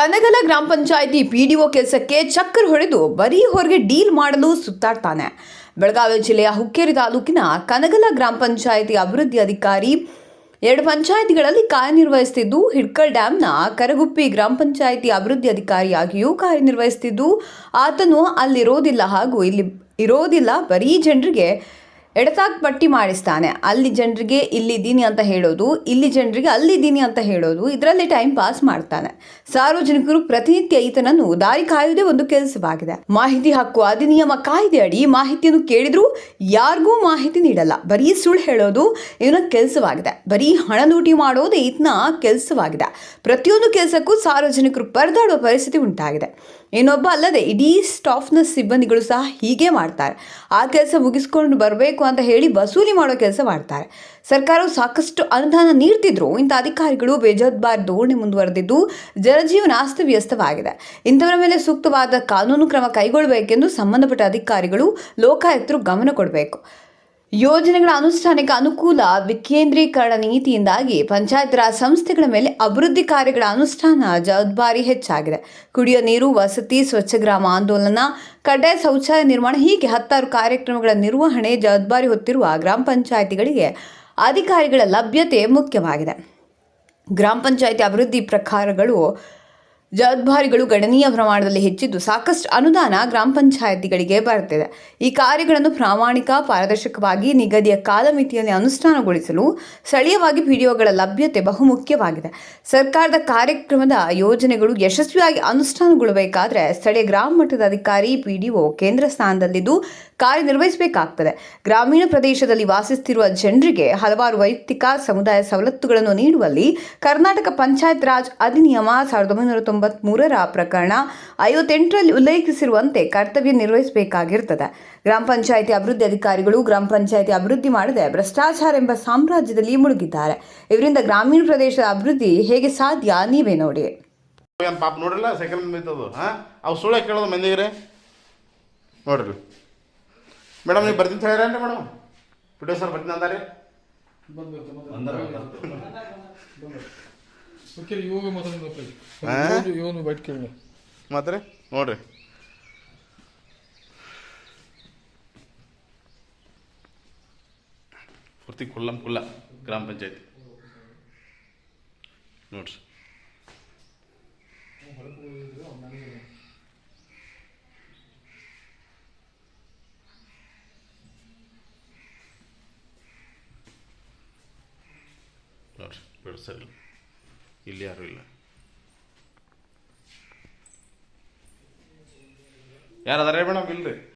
ಕನಗಲ ಗ್ರಾಮ ಪಂಚಾಯಿತಿ ಪಿಡಿಒ ಕೆಲಸಕ್ಕೆ ಚಕ್ರ ಹೊಡೆದು ಬರೀ ಹೊರಗೆ ಡೀಲ್ ಮಾಡಲು ಸುತ್ತಾಡ್ತಾನೆ. ಬೆಳಗಾವಿ ಜಿಲ್ಲೆಯ ಹುಕ್ಕೇರಿ ತಾಲೂಕಿನ ಕನಗಲ ಗ್ರಾಮ ಪಂಚಾಯಿತಿ ಅಭಿವೃದ್ಧಿ ಅಧಿಕಾರಿ ಎರಡು ಪಂಚಾಯಿತಿಗಳಲ್ಲಿ ಕಾರ್ಯನಿರ್ವಹಿಸುತ್ತಿದ್ದು ಹಿಡ್ಕಲ್ ಡ್ಯಾಂನ ಕರಗುಪ್ಪಿ ಗ್ರಾಮ ಪಂಚಾಯಿತಿ ಅಭಿವೃದ್ಧಿ ಅಧಿಕಾರಿಯಾಗಿಯೂ ಕಾರ್ಯನಿರ್ವಹಿಸುತ್ತಿದ್ದು ಆತನು ಅಲ್ಲಿರೋದಿಲ್ಲ ಹಾಗೂ ಇಲ್ಲಿ ಇರೋದಿಲ್ಲ, ಬರೀ ಜನರಿಗೆ ಎಡತಾಕ್ ಪಟ್ಟಿ ಮಾಡಿಸ್ತಾನೆ. ಅಲ್ಲಿ ಜನರಿಗೆ ಇಲ್ಲಿದ್ದೀನಿ ಅಂತ ಹೇಳೋದು, ಇಲ್ಲಿ ಜನರಿಗೆ ಅಲ್ಲಿದ್ದೀನಿ ಅಂತ ಹೇಳೋದು, ಇದರಲ್ಲಿ ಟೈಮ್ ಪಾಸ್ ಮಾಡ್ತಾನೆ. ಸಾರ್ವಜನಿಕರು ಪ್ರತಿನಿತ್ಯ ಈತನನ್ನು ದಾರಿ ಕಾಯುವುದೇ ಒಂದು ಕೆಲಸವಾಗಿದೆ. ಮಾಹಿತಿ ಹಕ್ಕು ಅಧಿನಿಯಮ ಕಾಯ್ದೆ ಅಡಿ ಮಾಹಿತಿಯನ್ನು ಕೇಳಿದ್ರೂ ಯಾರಿಗೂ ಮಾಹಿತಿ ನೀಡಲ್ಲ. ಬರೀ ಸುಳ್ಳು ಹೇಳೋದು ಇವನ ಕೆಲಸವಾಗಿದೆ. ಬರೀ ಹಣ ಲೂಟಿ ಮಾಡೋದು ಈತನ ಕೆಲಸವಾಗಿದೆ. ಪ್ರತಿಯೊಂದು ಕೆಲಸಕ್ಕೂ ಸಾರ್ವಜನಿಕರು ಪರದಾಡುವ ಪರಿಸ್ಥಿತಿ ಉಂಟಾಗಿದೆ. ಇನ್ನೊಬ್ಬ ಅಲ್ಲದೆ ಇಡೀ ಸ್ಟಾಫ್ನ ಸಿಬ್ಬಂದಿಗಳು ಸಹ ಹೀಗೆ ಮಾಡ್ತಾರೆ. ಆ ಕೆಲಸ ಮುಗಿಸ್ಕೊಂಡು ಬರಬೇಕು ಅಂತ ಹೇಳಿ ವಸೂಲಿ ಮಾಡೋ ಕೆಲಸ ಮಾಡ್ತಾರೆ. ಸರ್ಕಾರವು ಸಾಕಷ್ಟು ಅನುದಾನ ನೀಡ್ತಿದ್ರು. ಇಂಥ ಅಧಿಕಾರಿಗಳು ಬೇಜವಾಬ್ದಾರಿ ಧೋರಣೆ ಮುಂದುವರೆದಿದ್ದು ಜನಜೀವನ ಅಸ್ತವ್ಯಸ್ತವಾಗಿದೆ. ಇಂಥವರ ಮೇಲೆ ಸೂಕ್ತವಾದ ಕಾನೂನು ಕ್ರಮ ಕೈಗೊಳ್ಳಬೇಕೆಂದು ಸಂಬಂಧಪಟ್ಟ ಅಧಿಕಾರಿಗಳು ಲೋಕಾಯುಕ್ತರು ಗಮನ ಕೊಡಬೇಕು. ಯೋಜನೆಗಳ ಅನುಷ್ಠಾನಕ್ಕೆ ಅನುಕೂಲ, ವಿಕೇಂದ್ರೀಕರಣ ನೀತಿಯಿಂದಾಗಿ ಪಂಚಾಯತ್ ರಾಜ್ ಸಂಸ್ಥೆಗಳ ಮೇಲೆ ಅಭಿವೃದ್ಧಿ ಕಾರ್ಯಗಳ ಅನುಷ್ಠಾನ ಜವಾಬ್ದಾರಿ ಹೆಚ್ಚಾಗಿದೆ. ಕುಡಿಯೋ ನೀರು, ವಸತಿ, ಸ್ವಚ್ಛ ಗ್ರಾಮ ಆಂದೋಲನ, ಕಡ್ಡಾಯ ಶೌಚಾಲಯ ನಿರ್ಮಾಣ ಹೀಗೆ ಹತ್ತಾರು ಕಾರ್ಯಕ್ರಮಗಳ ನಿರ್ವಹಣೆ ಜವಾಬ್ದಾರಿ ಹೊತ್ತಿರುವ ಗ್ರಾಮ ಪಂಚಾಯಿತಿಗಳಿಗೆ ಅಧಿಕಾರಿಗಳ ಲಭ್ಯತೆ ಮುಖ್ಯವಾಗಿದೆ. ಗ್ರಾಮ ಪಂಚಾಯಿತಿ ಅಭಿವೃದ್ಧಿ ಪ್ರಕಾರಗಳು ಜವಾಬ್ದಾರಿಗಳು ಗಣನೀಯ ಪ್ರಮಾಣದಲ್ಲಿ ಹೆಚ್ಚಿದ್ದು ಸಾಕಷ್ಟು ಅನುದಾನ ಗ್ರಾಮ ಪಂಚಾಯಿತಿಗಳಿಗೆ ಬರುತ್ತಿದೆ. ಈ ಕಾರ್ಯಗಳನ್ನು ಪ್ರಾಮಾಣಿಕ, ಪಾರದರ್ಶಕವಾಗಿ ನಿಗದಿಯ ಕಾಲಮಿತಿಯಲ್ಲಿ ಅನುಷ್ಠಾನಗೊಳಿಸಲು ಸ್ಥಳೀಯವಾಗಿ ಪಿಡಿಒಗಳ ಲಭ್ಯತೆ ಬಹುಮುಖ್ಯವಾಗಿದೆ. ಸರ್ಕಾರದ ಕಾರ್ಯಕ್ರಮದ ಯೋಜನೆಗಳು ಯಶಸ್ವಿಯಾಗಿ ಅನುಷ್ಠಾನಗೊಳ್ಳಬೇಕಾದ್ರೆ ಸ್ಥಳೀಯ ಗ್ರಾಮ ಮಟ್ಟದ ಅಧಿಕಾರಿ ಪಿಡಿಒ ಕೇಂದ್ರ ಸ್ಥಾನದಲ್ಲಿದ್ದು ಕಾರ್ಯನಿರ್ವಹಿಸಬೇಕಾಗ್ತದೆ. ಗ್ರಾಮೀಣ ಪ್ರದೇಶದಲ್ಲಿ ವಾಸಿಸುತ್ತಿರುವ ಜನರಿಗೆ ಹಲವಾರು ವೈಯಕ್ತಿಕ, ಸಮುದಾಯ ಸವಲತ್ತುಗಳನ್ನು ನೀಡುವಲ್ಲಿ ಕರ್ನಾಟಕ ಪಂಚಾಯತ್ ರಾಜ್ ಅಧಿನಿಯಮ ಸಾವಿರದ ಒಂಬೈನೂರ ತೊಂಬತ್ಮೂರರ ಪ್ರಕರಣ ಐವತ್ತೆಂಟರಲ್ಲಿ ಉಲ್ಲೇಖಿಸಿರುವಂತೆ ಕರ್ತವ್ಯ ನಿರ್ವಹಿಸಬೇಕಾಗಿರ್ತದೆ. ಗ್ರಾಮ ಪಂಚಾಯಿತಿ ಅಭಿವೃದ್ಧಿ ಅಧಿಕಾರಿಗಳು ಗ್ರಾಮ ಪಂಚಾಯಿತಿ ಅಭಿವೃದ್ಧಿ ಮಾಡದೆ ಭ್ರಷ್ಟಾಚಾರ ಎಂಬ ಸಾಮ್ರಾಜ್ಯದಲ್ಲಿ ಮುಳುಗಿದ್ದಾರೆ. ಇವರಿಂದ ಗ್ರಾಮೀಣ ಪ್ರದೇಶದ ಅಭಿವೃದ್ಧಿ ಹೇಗೆ ಸಾಧ್ಯ ನೀವೇ ನೋಡಿ. ಪಾಪ ನೋಡ್ರಲ್ಲ? ಅವು ಸುಳ್ಳು ಕೇಳೋದು ಮಂದಿಗೆ ನೋಡ್ರಿ. ಮೇಡಮ್ ನೀವು ಬರ್ತೀನಿ ಹೇಳ್ಯಾರೇನ್ರಿ ಮೇಡಮ್? ಪಿಡಿಒ ಸರ್ ಬರ್ತೀನಿ ಅಂದಾರಿ. ಓಕೆ ಇವಾಗ ಮಾತಾಡೋದು ಹಾ? ಇವನು ಬೈಟ್ ಕೇಳಿ. ಮತ್ತೆ ರೀ ನೋಡ್ರಿ. ಪೂರ್ತಿ ಕುಲ್ಲಂ ಕುಲ್ಲ ಗ್ರಾಮ ಪಂಚಾಯತಿ. ನೋಡ್ರಿ. ನೋಡ್ರಿ ಬಿಡು ಸರಿ ಇಲ್ಲಿ ಯಾರು ಇಲ್ಲ. ಯಾರು ಅದಾರ? ಮೇಡಮ್ ಇಲ್ರಿ.